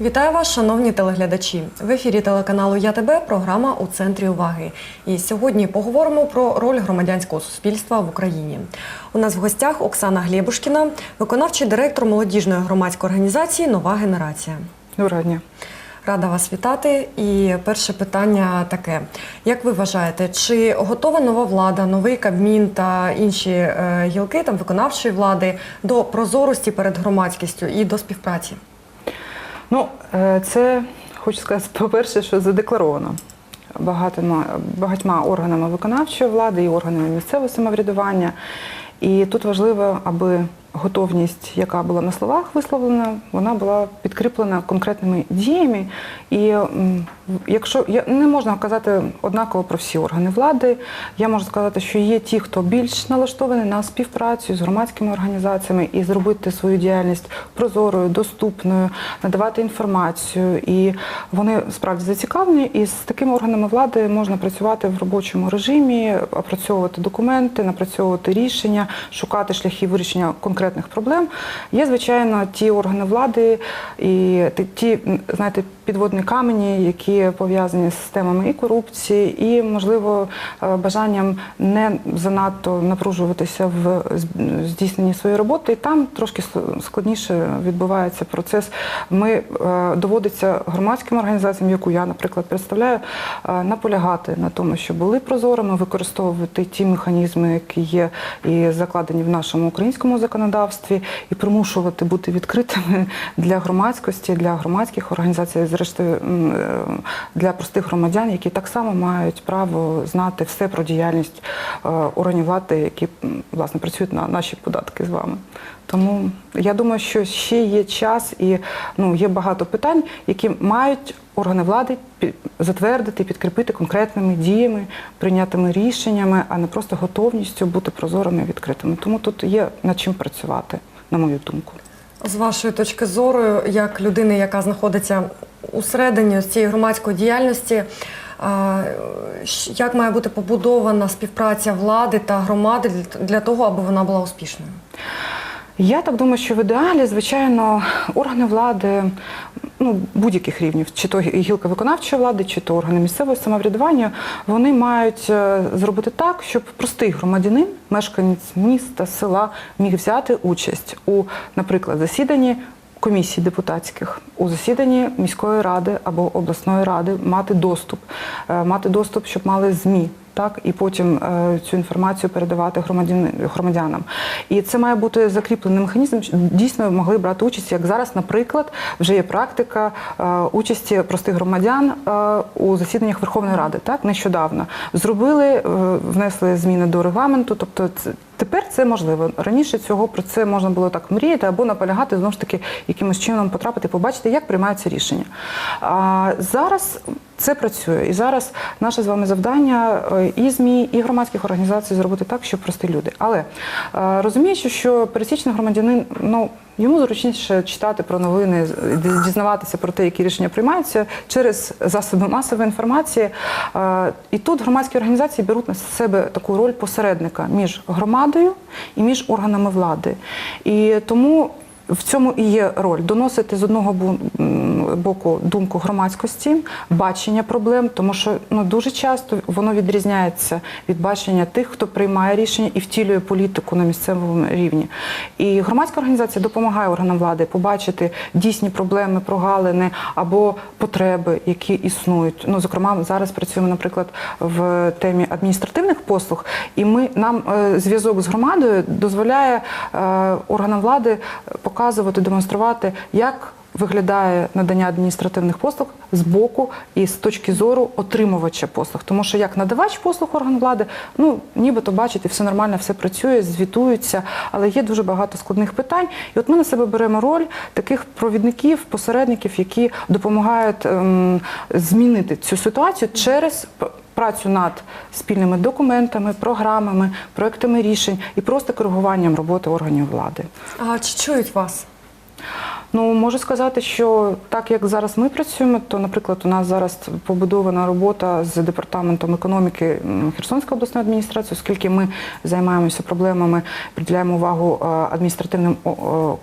Вітаю вас, шановні телеглядачі. В ефірі телеканалу Я тебе програма у центрі уваги. І сьогодні поговоримо про роль громадянського суспільства в Україні. У нас в гостях Оксана Глєбушкіна, виконавчий директор молодіжної громадської організації Нова генерація. Доброго дня. Рада вас вітати. І перше питання таке: як ви вважаєте, чи готова нова влада, новий кабмін та інші е, гілки там виконавчої влади до прозорості перед громадськістю і до співпраці? Ну, е, це хочу сказати, по-перше, що задекларовано багатьма, багатьма органами виконавчої влади і органами місцевого самоврядування. І тут важливо, аби готовність, яка була на словах висловлена, вона була підкріплена конкретними діями. І якщо я не можна казати однаково про всі органи влади, я можу сказати, що є ті, хто більш налаштований на співпрацю з громадськими організаціями і зробити свою діяльність прозорою, доступною, надавати інформацію. І вони справді зацікавлені. І з такими органами влади можна працювати в робочому режимі, опрацьовувати документи, напрацьовувати рішення, шукати шляхи вирішення конкретних проблем. Є, звичайно, ті органи влади і ті- знаєте, підводні камені, які пов'язані з системами і корупції, і, можливо, е, бажанням не занадто напружуватися в здійсненні своєї роботи. І там трошки складніше відбувається процес. Ми е, доводиться громадським організаціям, яку я, наприклад, представляю, е, наполягати на тому, щоб були прозорими, використовувати ті механізми, які є і закладені в нашому українському законодавстві, і примушувати бути відкритими для громадськості, для громадських організацій, зрештою е, для простих громадян, які так само мають право знати все про діяльність е, органів влади, які власне працюють на наші податки з вами. Тому я думаю, що ще є час і ну є багато питань, які мають органи влади затвердити, підкріпити конкретними діями, прийнятими рішеннями, а не просто готовністю бути прозорими і відкритими. Тому тут є над чим працювати, на мою думку. З вашої точки зору, як людини, яка знаходиться усередині цієї громадської діяльності, як має бути побудована співпраця влади та громади для того, аби вона була успішною? Я так думаю, що в ідеалі, звичайно, органи влади ну, будь-яких рівнів, чи то гілка виконавчої влади, чи то органи місцевого самоврядування, вони мають е, зробити так, щоб простий громадянин, мешканець міста, села, міг взяти участь у, наприклад, засіданні. Комісій депутатських у засіданні міської ради або обласної ради мати доступ, Е, мати доступ, щоб мали змі, так і потім е, цю інформацію передавати громадян, громадянам. І це має бути закріплений механізм. Дійсно могли брати участь, як зараз, наприклад, вже є практика е, участі простих громадян е, у засіданнях Верховної Ради. Так нещодавно зробили, внесли зміни до регламенту. Тобто, це тепер це можливо. Раніше цього про це можна було так мріяти або наполягати знову ж таки якимось чином потрапити, побачити, як приймаються рішення. А зараз це працює. І зараз наше з вами завдання е, і ЗМІ, і громадських організацій зробити так, щоб прості люди. Але е, розуміючи, що пересічний громадянин, ну йому зручніше читати про новини, дізнаватися про те, які рішення приймаються через засоби масової інформації. І тут громадські організації беруть на себе таку роль посередника між громадою і між органами влади. І тому в цьому і є роль доносити з одного боку думку громадськості, бачення проблем, тому що ну дуже часто воно відрізняється від бачення тих, хто приймає рішення і втілює політику на місцевому рівні. І громадська організація допомагає органам влади побачити дійсні проблеми, прогалини або потреби, які існують. Ну зокрема, зараз працюємо, наприклад, в темі адміністративних послуг, і ми нам е, зв'язок з громадою дозволяє е, органам влади показувати, демонструвати, як виглядає надання адміністративних послуг з боку і з точки зору отримувача послуг. Тому що як надавач послуг орган влади, ну нібито бачите, все нормально, все працює, звітується, але є дуже багато складних питань. І от ми на себе беремо роль таких провідників, посередників, які допомагають ем, змінити цю ситуацію через працю над спільними документами, програмами, проектами рішень і просто коригуванням роботи органів влади. А чи чують вас? Ну можу сказати, що так як зараз ми працюємо, то, наприклад, у нас зараз побудована робота з департаментом економіки Херсонської обласної адміністрації, оскільки ми займаємося проблемами, приділяємо увагу е, адміністративним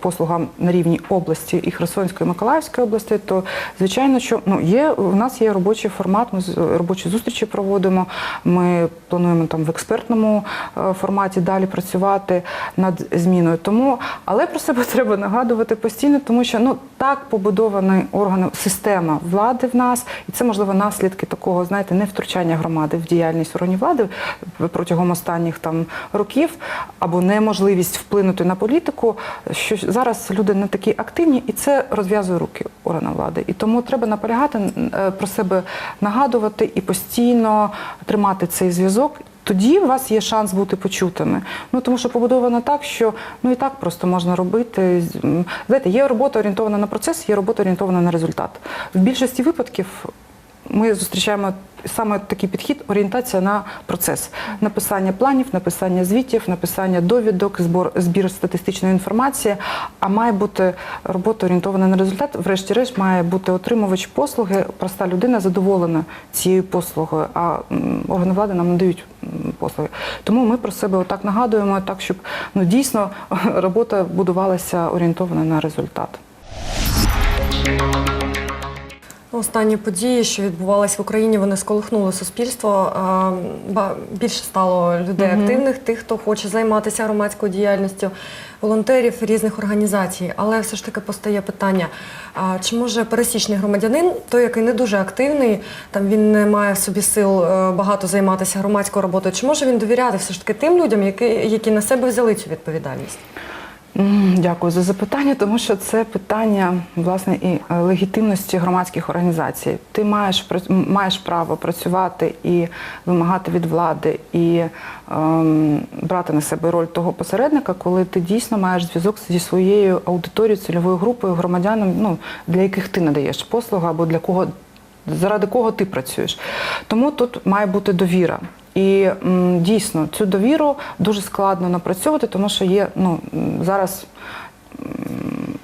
послугам на рівні області і Херсонської і Миколаївської області, то звичайно, що ну є у нас є робочий формат. Ми робочі зустрічі проводимо. Ми плануємо там в експертному е, форматі далі працювати над зміною. Тому, але про себе треба нагадувати постійно, тому що ну так побудований орган, система влади в нас, і це можливо наслідки такого, знаєте, невтручання громади в діяльність органів влади протягом останніх там років, або неможливість вплинути на політику. Що зараз люди не такі активні, і це розв'язує руки органам влади. І тому треба наполягати е, про себе нагадувати і постійно тримати цей зв'язок. Тоді у вас є шанс бути почутими. Ну тому що побудовано так, що ну і так просто можна робити. Знаєте, є робота орієнтована на процес, є робота орієнтована на результат. В більшості випадків ми зустрічаємо саме такий підхід орієнтація на процес написання планів, написання звітів, написання довідок, збор збір статистичної інформації. А має бути робота орієнтована на результат. Врешті-решт має бути отримувач послуги, проста людина задоволена цією послугою. А органи влади нам надають послуги. Тому ми про себе отак нагадуємо, так щоб ну дійсно робота будувалася орієнтована на результат. Останні події, що відбувалися в Україні, вони сколихнули суспільство. Ба- Більше стало людей активних, тих, хто хоче займатися громадською діяльністю, волонтерів різних організацій. Але все ж таки постає питання: чи може пересічний громадянин, той, який не дуже активний, там він не має в собі сил е, багато займатися громадською роботою, чи може він довіряти все ж таки тим людям, які, які на себе взяли цю відповідальність? Дякую за запитання, тому що це питання власне і е, легітимності громадських організацій. Ти маєш маєш право працювати і вимагати від влади, і ем, брати на себе роль того посередника, коли ти дійсно маєш зв'язок зі своєю аудиторією, цільовою групою громадянам, ну для яких ти надаєш послугу або для кого заради кого ти працюєш. Тому тут має бути довіра. І дійсно цю довіру дуже складно напрацьовувати, тому що є ну зараз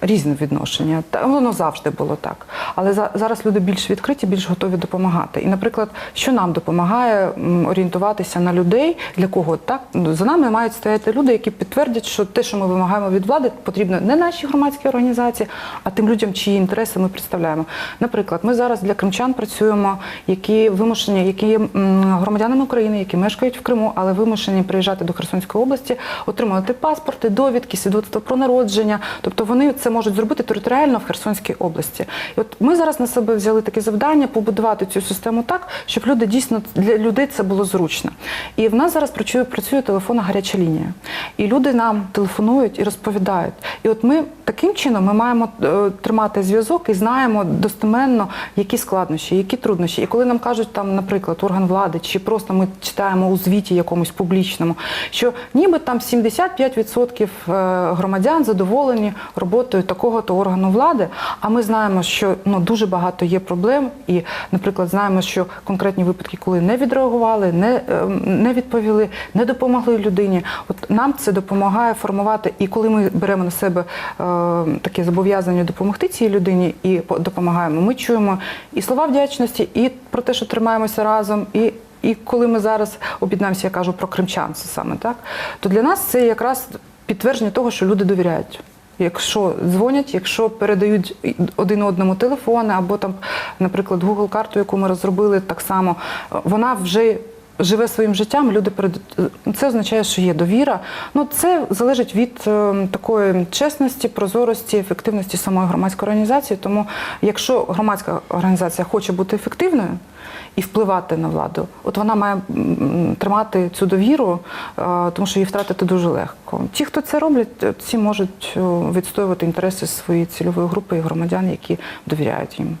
різне відношення. Та воно завжди було так. Але за, зараз люди більш відкриті, більш готові допомагати. І, наприклад, що нам допомагає орієнтуватися на людей, для кого так Ну, за нами мають стояти люди, які підтвердять, що те, що ми вимагаємо від влади, потрібно не нашій громадській організації, а тим людям, чиї інтереси ми представляємо. Наприклад, ми зараз для кримчан працюємо, які вимушені, які є громадянами України, які мешкають в Криму, але вимушені приїжджати до Херсонської області, отримувати паспорти, довідки, свідоцтво про народження. Тобто вони це можуть зробити територіально в Херсонській області. І от ми зараз на себе взяли таке завдання побудувати цю систему так, щоб люди дійсно для людей це було зручно. І в нас зараз працює, працює телефонна гаряча лінія. І люди нам телефонують і розповідають. І от ми таким чином ми маємо е, тримати зв'язок і знаємо достеменно, які складнощі, які труднощі. І коли нам кажуть, там, наприклад, орган влади, чи просто ми читаємо у звіті якомусь публічному, що ніби там 75% е, громадян задоволені роботою такого-то органу влади. А ми знаємо, що ну дуже багато є проблем, і, наприклад, знаємо, що конкретні випадки, коли не відреагували, не, е, не відповіли, не допомогли людині. От нам це допомагає формувати. І коли ми беремо на себе е, таке зобов'язання допомогти цій людині і допомагаємо, ми чуємо і слова вдячності, і про те, що тримаємося разом, і і коли ми зараз об'єднаємося, я кажу про кримчан, саме так, то для нас це якраз підтвердження того, що люди довіряють. Якщо дзвонять, якщо передають один одному телефони, або там, наприклад, Google карту, яку ми розробили, так само вона вже живе своїм життям. Люди перед це означає, що є довіра. Ну це залежить від е, такої чесності, прозорості, ефективності самої громадської організації. Тому, якщо громадська організація хоче бути ефективною і впливати на владу, от вона має тримати цю довіру, е, тому що її втратити дуже легко. Ті, хто це роблять, е, ці можуть відстоювати інтереси своєї цільової групи і громадян, які довіряють їм.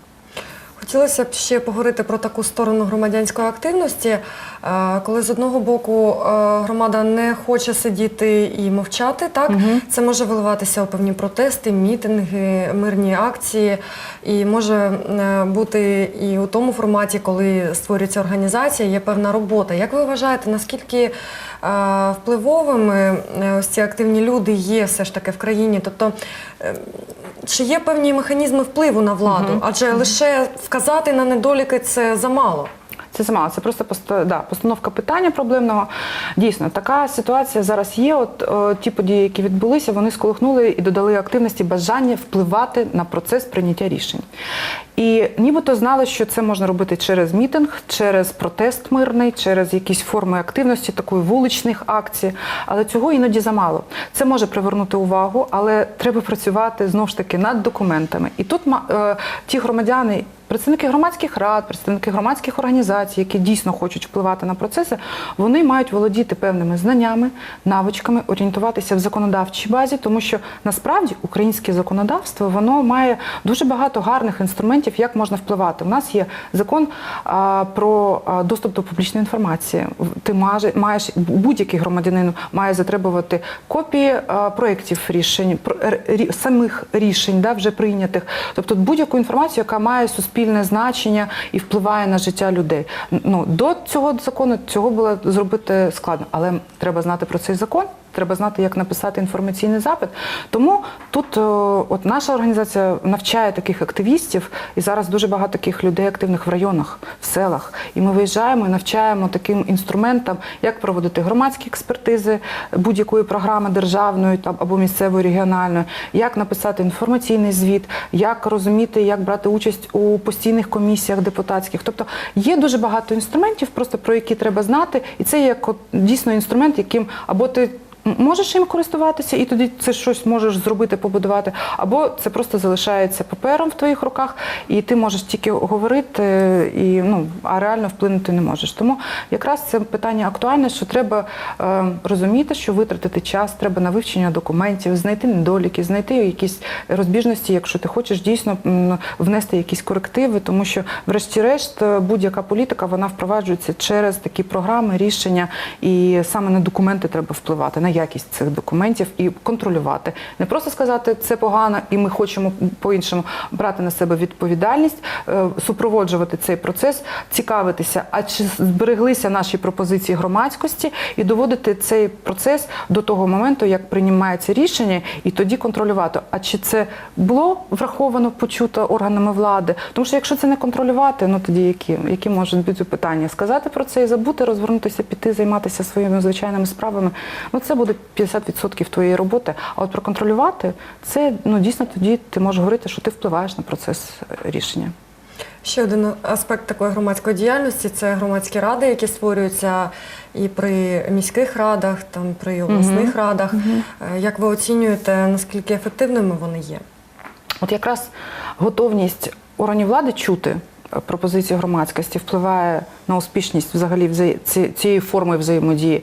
Хотілося б ще поговорити про таку сторону громадянської активності, е, коли з одного боку е, громада не хоче сидіти і мовчати, так це може виливатися у певні протести, мітинги, мирні акції, і може е, бути і у тому форматі, коли створюється організація, є певна робота. Як ви вважаєте, наскільки впливовими ось ці активні люди є все ж таки в країні? Тобто чи є певні механізми впливу на владу? Адже лише вказати на недоліки це замало. Це замало, це просто да, постановка питання проблемного. Дійсно, така ситуація зараз є. От е, ті події, які відбулися, вони сколихнули і додали активності бажання впливати на процес прийняття рішень. І нібито знали, що це можна робити через мітинг, через протест мирний, через якісь форми активності, такої вуличних акцій. Але цього іноді замало. Це може привернути увагу, але треба працювати знову ж таки над документами. І тут е, ті громадяни. Представники громадських рад, представники громадських організацій, які дійсно хочуть впливати на процеси, вони мають володіти певними знаннями, навичками, орієнтуватися в законодавчій базі, тому що насправді українське законодавство воно має дуже багато гарних інструментів, як можна впливати. У нас є закон про доступ до публічної інформації. Ти маєш, будь-який громадянин має затребувати копії проєктів рішень, про- самих рішень, да, вже прийнятих, тобто будь-яку інформацію, яка має суспільне значення і впливає на життя людей. Ну до цього закону цього було зробити складно, але треба знати про цей закон. Треба знати, як написати інформаційний запит. Тому тут е, от наша організація навчає таких активістів, і зараз дуже багато таких людей активних в районах, в селах. І ми виїжджаємо і навчаємо таким інструментам, як проводити громадські експертизи будь-якої програми державної там або місцевої регіональної, як написати інформаційний звіт, як розуміти, як брати участь у постійних комісіях депутатських. Тобто є дуже багато інструментів, просто про які треба знати, і це як дійсно інструмент, яким або ти. Можеш їм користуватися, і тоді це щось можеш зробити, побудувати, або це просто залишається папером в твоїх руках, і ти можеш тільки говорити, і ну а реально вплинути не можеш. Тому якраз це питання актуальне, що треба е, розуміти, що витратити час, треба на вивчення документів, знайти недоліки, знайти якісь розбіжності, якщо ти хочеш дійсно внести якісь корективи, тому що, врешті-решт, е, будь-яка політика вона впроваджується через такі програми, рішення, і саме на документи треба впливати, якість цих документів і контролювати. Не просто сказати це погано, і ми хочемо по-іншому брати на себе відповідальність, е, супроводжувати цей процес, цікавитися, а чи збереглися наші пропозиції громадськості, і доводити цей процес до того моменту, як приймається рішення, і тоді контролювати. А чи це було враховано, почуто органами влади? Тому що якщо це не контролювати, ну тоді які, які можуть бути питання? Сказати про це і забути, розвернутися, піти, займатися своїми звичайними справами. Ну це буде 50% твоєї роботи. А от проконтролювати це ну дійсно тоді ти можеш говорити, що ти впливаєш на процес е, рішення. Ще один аспект такої громадської діяльності це громадські ради, які створюються і при міських радах, там при обласних радах. Е, Як ви оцінюєте, наскільки ефективними вони є? От якраз готовність органів влади чути пропозиції громадськості впливає на успішність взагалі вза- цієї форми взаємодії.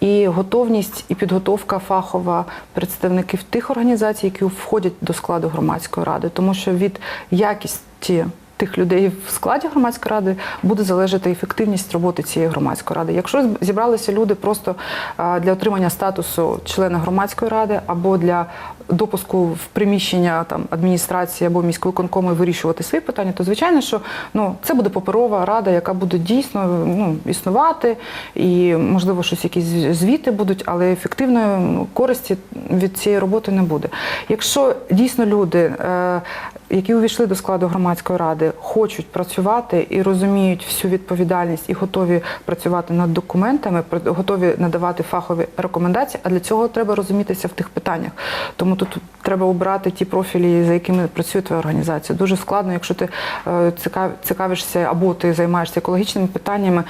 І готовність і підготовка фахова представників тих організацій, які входять до складу громадської ради, тому що від якісті тих людей в складі громадської ради буде залежати ефективність роботи цієї громадської ради. Якщо зібралися люди просто для отримання статусу члена громадської ради або для допуску в приміщення там адміністрації або міської конкому вирішувати свої питання, то звичайно, що ну це буде паперова рада, яка буде дійсно ну існувати, і можливо щось якісь звіти будуть, але ефективної ну, користі від цієї роботи не буде. Якщо дійсно люди, е, які увійшли до складу громадської ради, хочуть працювати і розуміють всю відповідальність і готові працювати над документами, готові надавати фахові рекомендації, а для цього треба розумітися в тих питаннах. Тому тут треба обирати ті профілі, за якими працює твоя організація. Дуже складно, якщо ти е, цікавишся або ти займаєшся екологічними питаннями,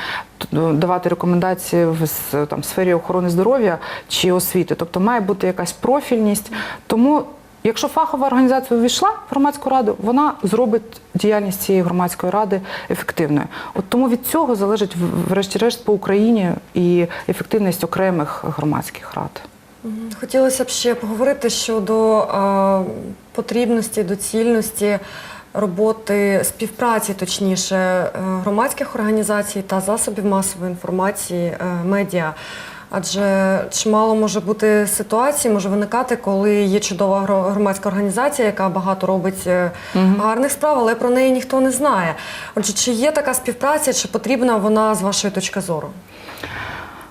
ну, давати рекомендації в там, сфері охорони здоров'я чи освіти. Тобто має бути якась профільність. Тому Якщо фахова організація увійшла в громадську раду, вона зробить діяльність цієї громадської ради ефективною. От тому від цього залежить врешті-решт по Україні і ефективність окремих громадських рад. Хотілося б ще поговорити щодо е, потрібності, доцільності роботи співпраці, точніше, е, громадських організацій та засобів масової інформації, е, медіа. Адже чимало може бути ситуацій, може виникати, коли є чудова громадська організація, яка багато робить е, гарних справ, але про неї ніхто не знає. Отже, чи є така співпраця, чи потрібна вона з вашої точки зору?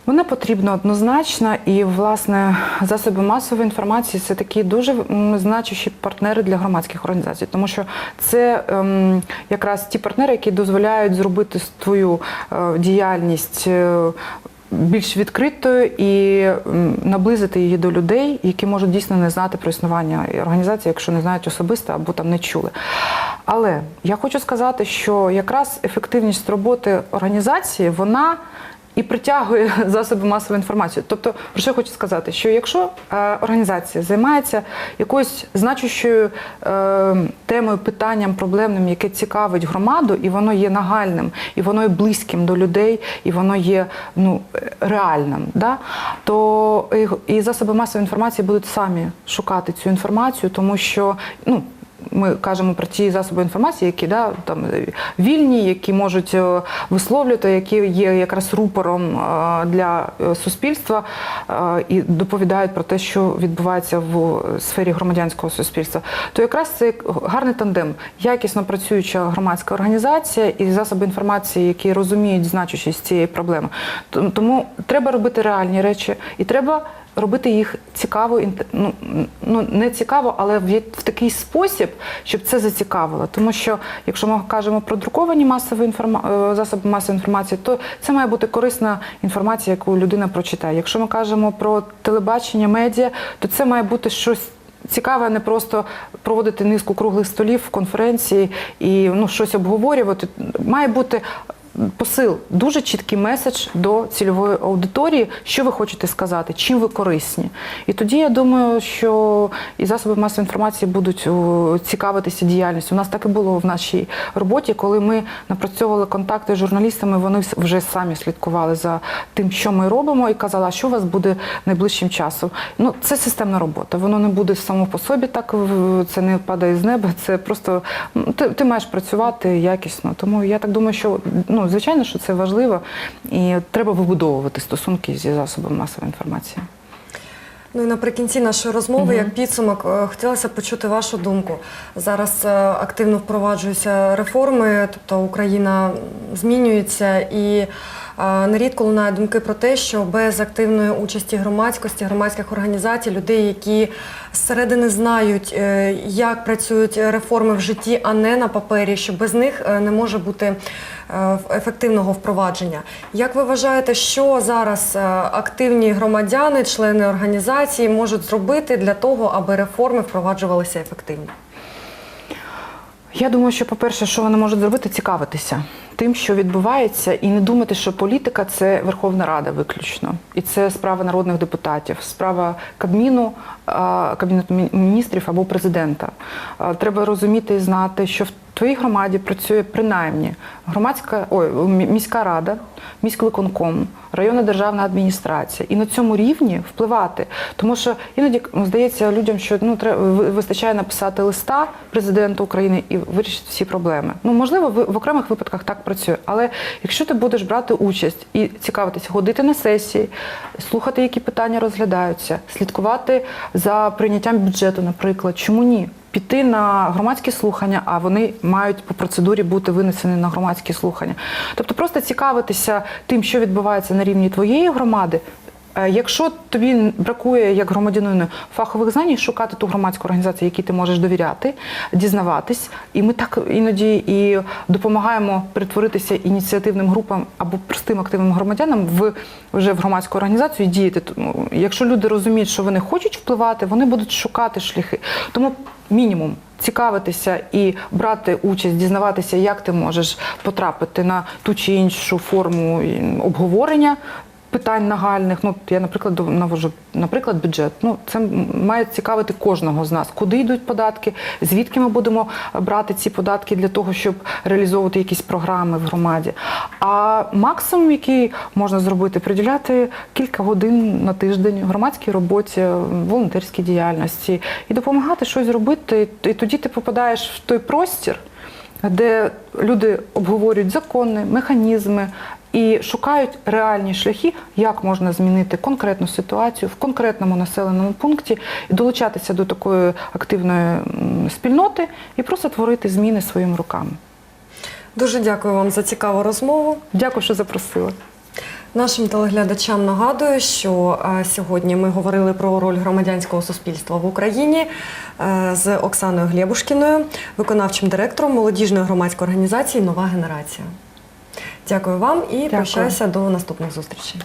Вона потрібна однозначно, і власне засоби масової інформації це такі дуже значущі партнери для громадських організацій, тому що це ем, якраз ті партнери, які дозволяють зробити твою е, діяльність. е, більш відкритою і наблизити її до людей, які можуть дійсно не знати про існування організації, якщо не знають особисто або там не чули. Але я хочу сказати, що якраз ефективність роботи організації вона і притягує засоби масової інформації. Тобто, про що я хочу сказати, що якщо е, організація займається якоюсь значущою е, темою, питанням проблемним, яке цікавить громаду, і воно є нагальним, і воно є близьким до людей, і воно є ну, реальним, да? то і, і засоби масової інформації будуть самі шукати цю інформацію, тому що ну. Ми кажемо про ті засоби інформації, які да, там, вільні, які можуть е, висловлювати, які є якраз рупором е, для е, суспільства і доповідають про те, що відбувається в сфері громадянського суспільства. То якраз це гарний тандем, якісно працююча громадська організація і засоби інформації, які розуміють значущість цієї проблеми. Тому треба робити реальні речі і треба робити їх цікаво, ну, ну не цікаво, але в, в такий спосіб, щоб це зацікавило. Тому що якщо ми кажемо про друковані масові інформа... е, засоби масової інформації, то це має бути корисна інформація, яку людина прочитає. Якщо ми кажемо про телебачення, медіа, то це має бути щось. Цікаве, не просто проводити низку круглих столів, конференції і ну щось обговорювати. Має бути посил, дуже чіткий меседж до цільової аудиторії, що ви хочете сказати, чим ви корисні. І тоді я думаю, що і засоби масової інформації будуть цікавитися діяльністю. У нас так і було в нашій роботі, коли ми напрацьовували контакти з журналістами, вони вже самі слідкували за тим, що ми робимо, і казали, що у вас буде найближчим часом. Ну, це системна робота. Воно не буде само по собі так, це не падає з неба. Це просто м, ти, ти маєш працювати якісно. Тому я так думаю, що ну звичайно, що це важливо, і треба вибудовувати стосунки зі засобами масової інформації. Ну і наприкінці нашої розмови, як підсумок, е, хотілося б почути вашу думку. Зараз е, активно впроваджуються реформи, тобто Україна змінюється і нерідко лунають думки про те, що без активної участі громадськості, громадських організацій, людей, які зсередини знають, е, як працюють реформи в житті, а не на папері, що без них е, не може бути е, ефективного впровадження. Як ви вважаєте, що зараз активні громадяни, члени організації можуть зробити для того, аби реформи впроваджувалися ефективно? Я думаю, що, по-перше, що вони можуть зробити, цікавитися тим, що відбувається, і не думати, що політика це Верховна Рада виключно. І це справа народних депутатів, справа Кабміну, Кабінету міністрів або президента. Треба розуміти і знати, що в твоїй громаді працює принаймні громадська ой, мі- міська рада, міськвиконком, районна державна адміністрація. І на цьому рівні впливати. Тому що іноді ну, здається людям, що ну треба вистачає написати листа президенту України і вирішити всі проблеми. Ну можливо, в, в окремих випадках так працює. Але якщо ти будеш брати участь і цікавитися, ходити на сесії, слухати, які питання розглядаються, слідкувати за прийняттям бюджету, наприклад, чому ні? Піти на громадські слухання, а вони мають по процедурі бути винесені на громадські слухання. Тобто просто цікавитися тим, що відбувається на рівні твоєї громади. Е, Якщо тобі бракує як громадянину фахових знань, шукати ту громадську організацію, якій ти можеш довіряти, дізнаватись, і ми так іноді і допомагаємо перетворитися ініціативним групам або простим активним громадянам в вже в громадську організацію діяти. Тому, Якщо люди розуміють, що вони хочуть впливати, вони будуть шукати шляхи. Тому мінімум цікавитися і брати участь, дізнаватися, як ти можеш потрапити на ту чи іншу форму обговорення. Питань нагальних, ну я, наприклад, навожу, наприклад, бюджет. Ну це має цікавити кожного з нас, куди йдуть податки, звідки ми будемо брати ці податки для того, щоб реалізовувати якісь програми в громаді. А максимум, який можна зробити, приділяти кілька годин на тиждень громадській роботі, волонтерській діяльності і допомагати щось робити. І тоді ти попадаєш в той простір, де люди обговорюють закони, механізми і шукають реальні шляхи, як можна змінити конкретну ситуацію в конкретному населеному пункті і долучатися до такої активної спільноти і просто творити зміни своїми руками. Дуже дякую вам за цікаву розмову. Дякую, що запросили. Нашим телеглядачам нагадую, що е, сьогодні ми говорили про роль громадянського суспільства в Україні е, з Оксаною Глєбушкіною, виконавчим директором молодіжної громадської організації Нова генерація. Дякую вам і Дякую. прощаюся до наступних зустрічей.